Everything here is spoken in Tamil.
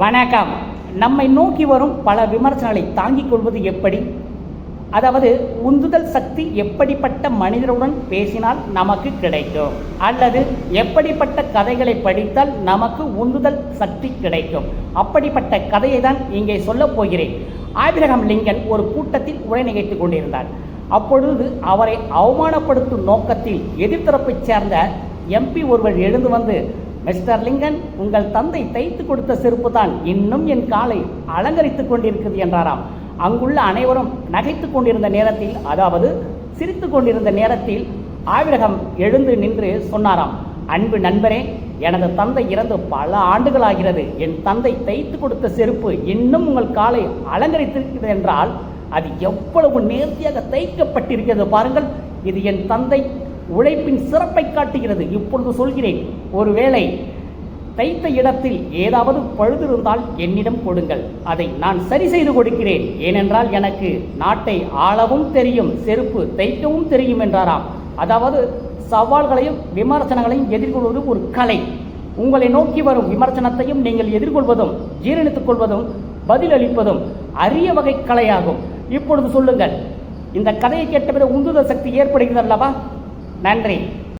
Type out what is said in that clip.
வணக்கம். நம்மை நோக்கி வரும் பல விமர்சனங்களை தாங்கிக் கொள்வது எப்படி? அதாவது உந்துதல் சக்தி எப்படிப்பட்ட மனிதருடன் பேசினால் நமக்கு கிடைக்கும்? அல்லது எப்படிப்பட்ட கதைகளை படித்தால் நமக்கு உந்துதல் சக்தி கிடைக்கும்? அப்படிப்பட்ட கதையை தான் இங்கே சொல்லப் போகிறேன். ஆபிரகாம் லிங்கன் ஒரு கூட்டத்தில் உரை நிகழ்த்தி கொண்டிருந்தார். அப்பொழுது அவரை அவமானப்படுத்தும் நோக்கத்தில் எதிர்த்தரப்பைச் சேர்ந்த எம்பி ஒருவர் எழுந்து வந்து மிஸ்டர் லிங்கன் உங்கள் தந்தை தைத்து கொடுத்த செருப்பு தான் இன்னும் என் காலை அலங்கரித்துக் கொண்டிருக்கிறது என்றாராம். அங்குள்ள அனைவரும் நகைத்துக் கொண்டிருந்த நேரத்தில் அதாவது சிரித்துக் கொண்டிருந்த நேரத்தில் ஆவிரகம் எழுந்து நின்று சொன்னாராம் அன்பு நண்பரே எனது தந்தை இறந்து பல ஆண்டுகளாகிறது. என் தந்தை தைத்து கொடுத்த செருப்பு இன்னும் உங்கள் காலை அலங்கரித்திருக்கிறது என்றால் அது எவ்வளவு நேர்த்தியாக தைக்கப்பட்டிருக்கிறது பாருங்கள். இது என் தந்தை உழைப்பின் சிறப்பை காட்டுகிறது. இப்பொழுது சொல்கிறேன் ஒருவேளை தைத்த இடத்தில் ஏதாவது பழுதிருந்தால் என்னிடம் கொடுங்கள். அதை நான் சரி செய்து கொடுக்கிறேன். ஏனென்றால் எனக்கு நாட்டை ஆளவும் தெரியும் செருப்பு தைக்கவும் தெரியும் என்றாராம். அதாவது சவால்களையும் விமர்சனங்களையும் எதிர்கொள்வது ஒரு கலை. உங்களை நோக்கி வரும் விமர்சனத்தையும் நீங்கள் எதிர்கொள்வதும் ஜீரணித்துக் கொள்வதும் பதிலளிப்பதும் அரிய வகை கலையாகும். இப்பொழுது சொல்லுங்கள் இந்த கதையை கேட்டபிறகு உந்துதல் சக்தி ஏற்படுகிறது அல்லவா நன்றி.